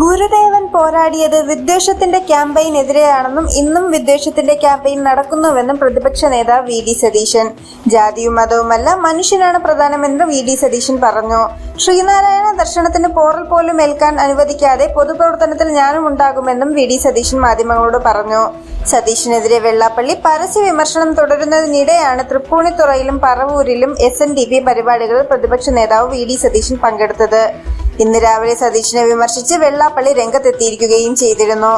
ഗുരുദേവൻ പോരാടിയത് വിദ്വേഷത്തിന്റെ ക്യാമ്പയിനെതിരെയാണെന്നും ഇന്നും വിദ്വേഷത്തിന്റെ ക്യാമ്പയിൻ നടക്കുന്നുവെന്നും പ്രതിപക്ഷ നേതാവ് വി ഡി സതീശൻ. ജാതിയും മതവുമല്ല മനുഷ്യനാണ് പ്രധാനമെന്ന് വി ഡി സതീശൻ പറഞ്ഞു. ശ്രീനാരായണ ദർശനത്തിന് പോറൽ പോലും ഏൽക്കാൻ അനുവദിക്കാതെ പൊതുപ്രവർത്തനത്തിൽ ഞാനും ഉണ്ടാകുമെന്നും വി ഡി സതീശൻ മാധ്യമങ്ങളോട് പറഞ്ഞു. സതീഷിനെതിരെ വെള്ളാപ്പള്ളി പരസ്യ വിമർശനം തുടരുന്നതിനിടെയാണ് തൃപ്പൂണിത്തുറയിലും പറവൂരിലും എസ് എൻ ഡി പി പരിപാടികളിൽ പ്രതിപക്ഷ നേതാവ് വി ഡി സതീശൻ പങ്കെടുത്തത്. ഇന്ന് രാവിലെ സതീഷിനെ വിമർശിച്ച് വെള്ളാപ്പള്ളി രംഗത്തെത്തിയിരിക്കുകയും ചെയ്തിരുന്നു.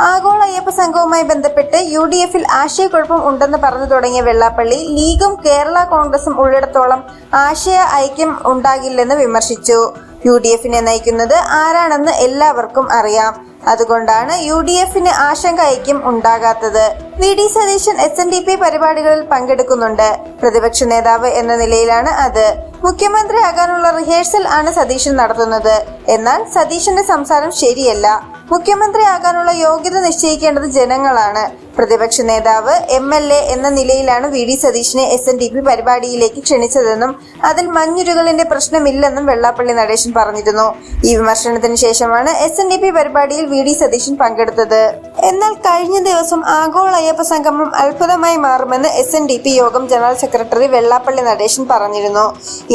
ആഗോള അയ്യപ്പ സംഘവുമായി ബന്ധപ്പെട്ട് യു ഡി എഫിൽ ആശയക്കുഴപ്പം ഉണ്ടെന്ന് പറഞ്ഞു തുടങ്ങിയ വെള്ളാപ്പള്ളി ലീഗും കേരള കോൺഗ്രസും ഉള്ളിടത്തോളം ആശയ ഐക്യം ഉണ്ടാകില്ലെന്ന് വിമർശിച്ചു. യു ഡി എഫിനെ നയിക്കുന്നത് ആരാണെന്ന് എല്ലാവർക്കും അറിയാം. അതുകൊണ്ടാണ് യു ഡി എഫിന് ആശങ്ക ഐക്യം ഉണ്ടാകാത്തത്. V D Satheesan S N D P പരിപാടികളിൽ പങ്കെടുക്കുന്നുണ്ട്. പ്രതിപക്ഷ നേതാവ് എന്ന നിലയിലാണ് അത്. മുഖ്യമന്ത്രിയാകാനുള്ള റിഹേഴ്സൽ ആണ് സതീശൻ നടത്തുന്നത്. എന്നാൽ സതീശന്റെ സംസാരം ശരിയല്ല. മുഖ്യമന്ത്രിയാകാനുള്ള യോഗ്യത നിശ്ചയിക്കേണ്ടത് ജനങ്ങളാണ്. പ്രതിപക്ഷ നേതാവ് എം എൽ എ എന്ന നിലയിലാണ് വി ഡി സതീഷിനെ എസ് എൻ ഡി പി പരിപാടിയിലേക്ക് ക്ഷണിച്ചതെന്നും അതിൽ മഞ്ഞുരുകളിന്റെ പ്രശ്നമില്ലെന്നും വെള്ളാപ്പള്ളി നടേശൻ പറഞ്ഞിരുന്നു. ഈ വിമർശനത്തിന് ശേഷമാണ് എസ് എൻ ഡി പി പരിപാടിയിൽ വി ഡി സതീശൻ പങ്കെടുത്തത്. എന്നാൽ കഴിഞ്ഞ ദിവസം ആഗോള അയ്യപ്പ സംഗമം അത്ഭുതമായി മാറുമെന്ന് എസ് എൻ ഡി പി യോഗം ജനറൽ സെക്രട്ടറി വെള്ളാപ്പള്ളി നടേശൻ പറഞ്ഞിരുന്നു.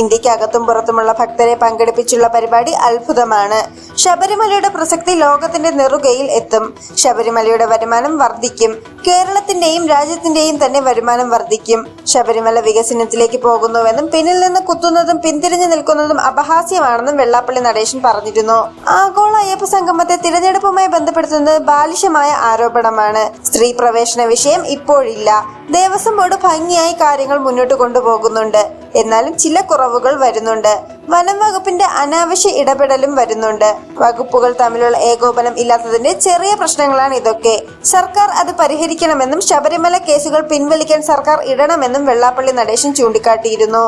ഇന്ത്യക്കകത്തും പുറത്തുമുള്ള ഭക്തരെ പങ്കെടുപ്പിച്ചുള്ള പരിപാടി അത്ഭുതമാണ്. ശബരിമലയുടെ പ്രസക്തി ലോകത്തിന്റെ നെറുകയിൽ എത്തും. ശബരിമലയുടെ വരുമാനം വർദ്ധിക്കും. കേരളത്തിന്റെയും രാജ്യത്തിന്റെയും തന്നെ വരുമാനം വർദ്ധിക്കും. ശബരിമല വികസനത്തിലേക്ക് പോകുന്നുവെന്നും പിന്നിൽ നിന്ന് കുത്തുന്നതും പിന്തിരിഞ്ഞു നിൽക്കുന്നതും അപഹാസ്യമാണെന്നും വെള്ളാപ്പള്ളി നടേശൻ പറഞ്ഞിരുന്നു. ആഗോള അയ്യപ്പ സംഗമത്തെ തിരഞ്ഞെടുപ്പുമായി ബന്ധപ്പെടുത്തുന്നത് ബാലിശമായ ആരോപണമാണ്. സ്ത്രീ പ്രവേശന വിഷയം ഇപ്പോഴില്ല. ദേവസ്വം ബോർഡ് ഭംഗിയായി കാര്യങ്ങൾ മുന്നോട്ട് കൊണ്ടുപോകുന്നുണ്ട്. എന്നാലും ചില കുറവുകൾ വരുന്നുണ്ട്. വനം വകുപ്പിന്റെ അനാവശ്യ ഇടപെടലും വരുന്നുണ്ട്. വകുപ്പുകൾ തമ്മിലുള്ള ഏകോപനം ഇല്ലാത്തതിന്റെ ചെറിയ പ്രശ്നങ്ങളാണ് ഇതൊക്കെ. സർക്കാർ അത് പരിഹരിക്കണമെന്നും ശബരിമല കേസുകൾ പിൻവലിക്കാൻ സർക്കാർ ഇടണമെന്നും വെള്ളാപ്പള്ളി നടേശൻ ചൂണ്ടിക്കാട്ടിയിരുന്നു.